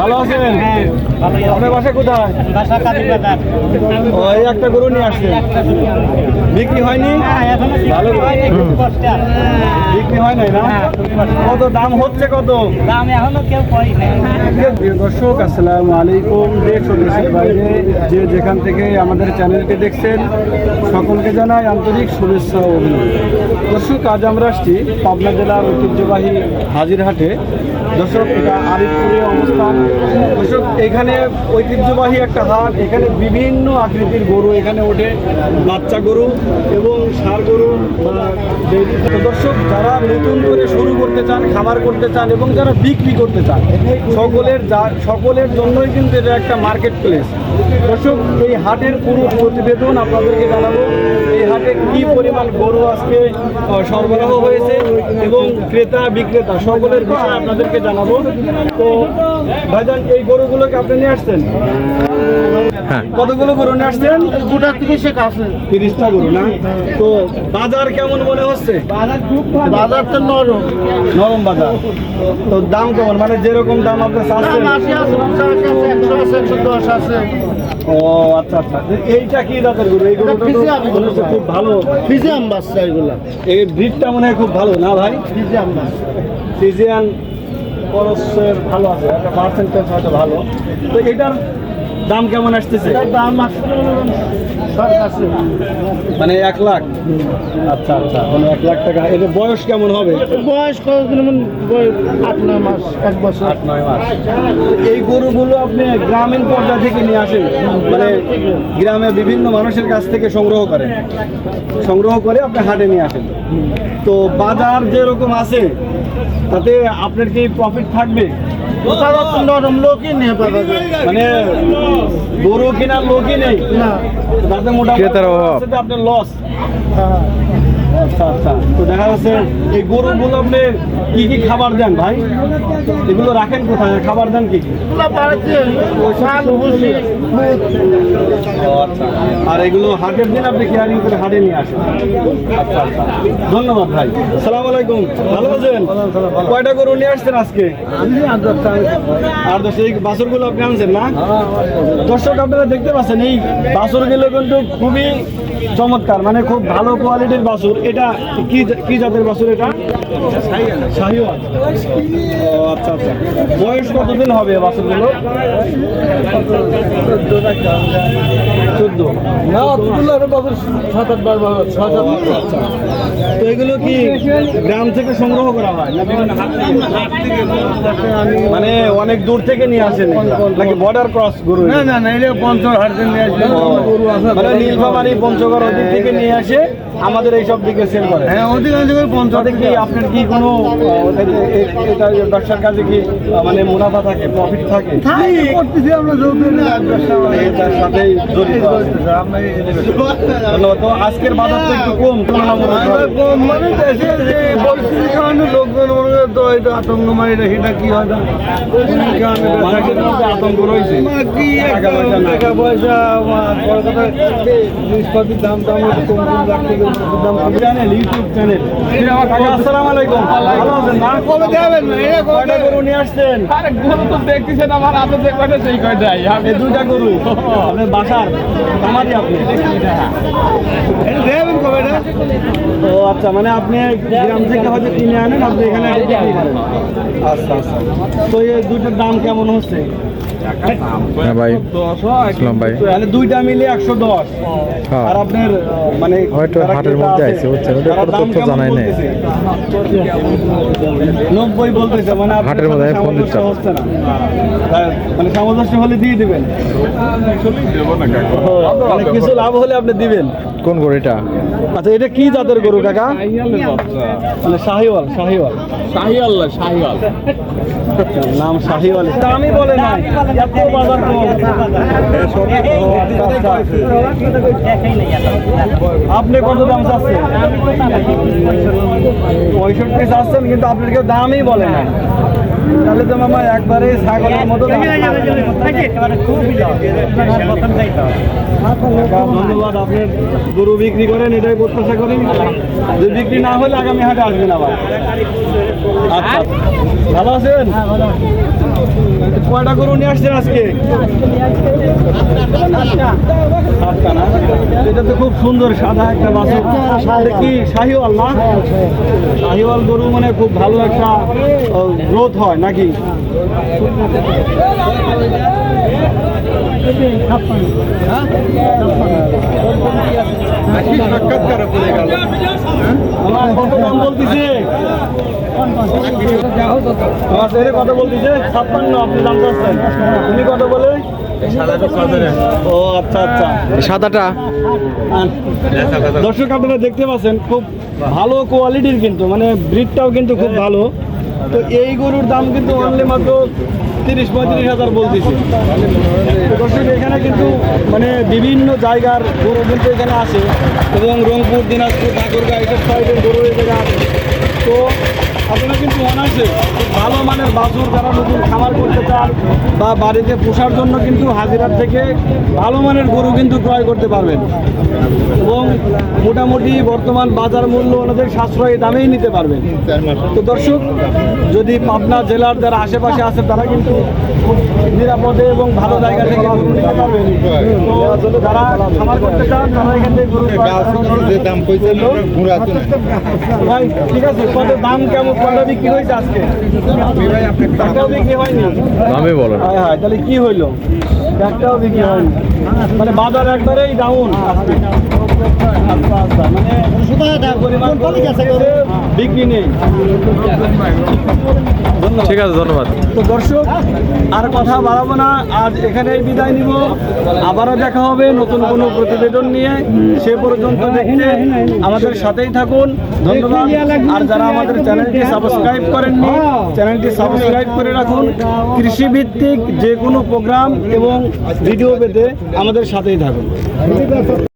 ভালো আছেন? আপনার বাসা কোথায়? বাসা কাজী বাজার ও, এই একটা গরু নিয়ে আসছেন। বিক্রি হয়নি? ভালো বিক্রি হয় নাই না? কত দাম হচ্ছে কত? দাম এখনও কেউ কই দর্শক, আসসালামু আলাইকুম, দেশ ও দেশের বাইরে যে যেখান থেকে আমাদের চ্যানেলকে দেখছেন, সকলকে জানাই আন্তরিক শুভেচ্ছা ও দর্শক, আজ আমরা আসছি পাবনা জেলার ঐতিহ্যবাহী হাজিরহাটে। দর্শক, এটা আরিফপুরে অবস্থান। এখানে ঐতিহ্যবাহী একটা হাট, এখানে বিভিন্ন আকৃতির গরু এখানে ওঠে, বাচ্চা গরু এবং ষাঁড় গরু দর্শক, যারা নতুন করে শুরু করতে চান, খামার করতে চান এবং যারা বিক্রি করতে চান, সকলের যা- সকলের জন্যই কিন্তু এটা একটা মার্কেট প্লেস দর্শক, এই হাটের পুরো প্রতিবেদন আপনাদেরকে জানাব, এই হাটে কি পরিমাণ গরু আজকে সরবরাহ হয়েছে এবং ক্রেতা বিক্রেতা, সকলের বিষয়ে আপনাদেরকে জানাব। তো ভাইজান এই গরুগুলোকে আপনি নিয়ে আসছেন? হ্যাঁ। কতগুলো গরু নিয়ে আসছেন? গোটা সে কাছে তিরিশটা গরু না? তো বাজার কেমন মনে হচ্ছে? বাজার তো নরম। নরম বাজার। তো দাম কেমন? মানে যেরকম দাম আপনি চাচ্ছেন? আশি আছে একশো আছে একশো দশ আছে। ও আচ্ছা আচ্ছা। এইটা কি জাতের গরু? এই গরুটা তো। খুব ভালো। ফিজিয়াম বাচ্চা এগুলা। এই ব্রিডটা মনে হয় খুব ভালো না ভাই? ফিজিয়াম বাচ্চা। ফিজিয়ান খরচের ভালো আছে একটা পার্সেন্টেজ হয়তো ভালো। তো এটার দাম কেমন আসতেছে? দাম মানে এক লাখ? আচ্ছা আচ্ছা মানে এক লাখ টাকা। এটা বয়স কেমন হবে? বয়স আট নয় মাস এক বছর। আট নয় মাস। এই গরুগুলো আপনি গ্রামীণ পর্যায় থেকে নিয়ে আসেন? মানে গ্রামে বিভিন্ন মানুষের কাছ থেকে সংগ্রহ করেন। সংগ্রহ করে আপনি হাটে নিয়ে আসেন। তো বাজার যেরকম আছে তাতে আপনার কি প্রফিট থাকবে? তারা তো নরম লোকই নিয়ে পাওয়া যায় মানে গরু কেনার লোকই নেই না তাতে মোটামুটি ক্রেতার অভাব। আছে যে আপনার লস হ্যাঁ। আচ্ছা আচ্ছা। তো দেখা যাচ্ছে এই গরুগুলো আপনি কি কি খাবার দেন ভাই? এগুলো রাখেন কোথায়? খাবার দেন কি আর এগুলো আপনি কেয়ারিং করে আচ্ছা আচ্ছা। ধন্যবাদ ভাই। সালাম আলাইকুম। ভালো আছেন? কয়টা গরু নিয়ে আসছেন আজকে? আর দশ, এই বাছরগুলো আপনি আনছেন না? দর্শক, আপনারা দেখতে পাচ্ছেন, এই বাছরগুলো কিন্তু খুবই চমৎকার মানে খুব ভালো কোয়ালিটির বাছুর। এটা কি কি জাতের বাছুর এটা? শাহিওয়াল। ও আচ্ছা আচ্ছা। বয়স কতদিন হবে বাছুরগুলো? চোদ্দ। না বাছুর সাত আট বার ছয় সাত তো এগুলো কি গ্রাম থেকে সংগ্রহ করা হয়? মানে অনেক দূর থেকে নিয়ে আসেন নাকি বর্ডার ক্রস গরু না না না এটা পঞ্চাশ হাট থেকে নিয়ে আসলে গরু আছে মানে নীলফামারি পঞ্চগড় থেকে নিয়ে আসে? আমাদের এই সব দিকে সেল করে। হ্যাঁ অধিকাংশ করে পঞ্চাশ তাতে কি আপনার কি কোনো এটা ব্যবসার কাজে কি মানে মুনাফা থাকে প্রফিট থাকে? করতেছি আমরা ব্যবসা এটার সাথেই জড়িত। ধন্যবাদ। তো আজকের বাজার তো একটু কম তুলনামূলক মানে দেশে যে পরিস্থিতির কারণে লোকজন মনে তো এটা আতঙ্ক মারি রাখি এটা কি হয় না? আতঙ্ক রয়েছে। টাকা পয়সা নাই। টাকা পয়সা আমার বড় কথা জিনিসপাতির দাম দাম কম কম রাখতে দাম ও আচ্ছা মানে আপনি গ্রাম থেকে হয়তো কিনে আনেন আপনি এখানে আচ্ছা আচ্ছা। তো এই দুইটার দাম কেমন হচ্ছে? হ্যাঁ ভাই ইসলাম ভাই। দুইটা মিলে একশো দশ। হ্যাঁ। আর আপনার মানে হয়তো হাটের মধ্যে আছে, আছে, বুঝছেন? ওটার কোনো তথ্য জানাই নাই। নব্বই বলতেছে মানে হাটের মধ্যে ফোন দিচ্ছেন। হচ্ছে না। হ্যাঁ, মানে সামঞ্জস্য হলে দিয়ে দিবেন। মানে কিছু লাভ হলে আপনি দিবেন। কোন গরু এটা? আচ্ছা এটা কি জাতের গরু কাকা? মানে শাহিওয়াল শাহিওয়াল। শাহিয়াল না নাম শাহিওয়াল। দামই বলে না আপনি কত দাম চাচ্ছেন? পঁয়ষট্টি চাচ্ছেন কিন্তু আপনার কেউ দামই বলে না তাহলে তো মামা একবারে ছাগলের মতো ধন্যবাদ আপনি গরু বিক্রি করেন এটাই প্রত্যাশা করি। যদি বিক্রি না হলে আগামী হাটে আসবেন আবার আচ্ছা ভালো আছেন? কয়টা গরু নিয়ে আসছেন আজকে? সাতটা না? এটা তো খুব সুন্দর সাদা একটা এটা কি শাহিওয়াল না? শাহিওয়াল। গরু মানে খুব ভালো একটা গ্রোথ হয়। নাকি? আমার কত দাম বলতেছে? আমার ছেলে কত বলতেছে? ছাপ্পান্ন আপনি দাম চাচ্ছেন তুমি কত বলে? ও আচ্ছা আচ্ছা। সাদাটা। দর্শক আপনারা দেখতে পাচ্ছেন খুব ভালো কোয়ালিটির কিন্তু মানে ব্রিডটাও কিন্তু খুব ভালো। তো এই গরুর দাম কিন্তু অনলি মাত্র তিরিশ পঁয়ত্রিশ হাজার বলতেছি। এখানে কিন্তু মানে বিভিন্ন জায়গার গরু কিন্তু এখানে আসে এবং রংপুর, দিনাজপুর, ঠাকুরগাঁ, এইসব সাইডের গরু এখানে আসে তো আপনারা কিন্তু অনায়াসে ভালো মানের বাছুর যারা নতুন খামার করতে চান বা বাড়িতে পোষার জন্য কিন্তু হাজিরার থেকে ভালো মানের গরু কিন্তু ক্রয় করতে পারবেন। এবং মোটামুটি বর্তমান বাজার মূল্য ওনাদের সাশ্রয়ী দামেই নিতে পারবেন। তো দর্শক যদি পাবনা জেলার যারা আশেপাশে আছে তারা কিন্তু নিরাপদে এবং ভালো জায়গা থেকে গরু নিতে পারবেন। তো যারা খামার করতে চান তারা এখান থেকে গরু দাম ভাই ঠিক আছে কত দাম কেমন কত বিক্রি হয়েছে আজকে। একটাও বিক্রি হয়নি। দামে বলো হ্যাঁ হ্যাঁ তাহলে কি হইল? একটাও বিক্রি হয়নি। মানে বাজার একবারেই ডাউন ঠিক আছে, ধন্যবাদ। তো দর্শক, আর কথা বাড়াবো না। আজ এখানেই বিদায় নিব। আবারও দেখা হবে নতুন কোনো প্রতিবেদন নিয়ে। সে পর্যন্ত দেখতে আমাদের সাথেই থাকুন। ধন্যবাদ। আর যারা আমাদের চ্যানেলটি সাবস্ক্রাইব করেননি, চ্যানেলটি সাবস্ক্রাইব করে রাখুন। কৃষিভিত্তিক যে কোনো প্রোগ্রাম এবং ভিডিও পেতে আমাদের সাথেই থাকুন।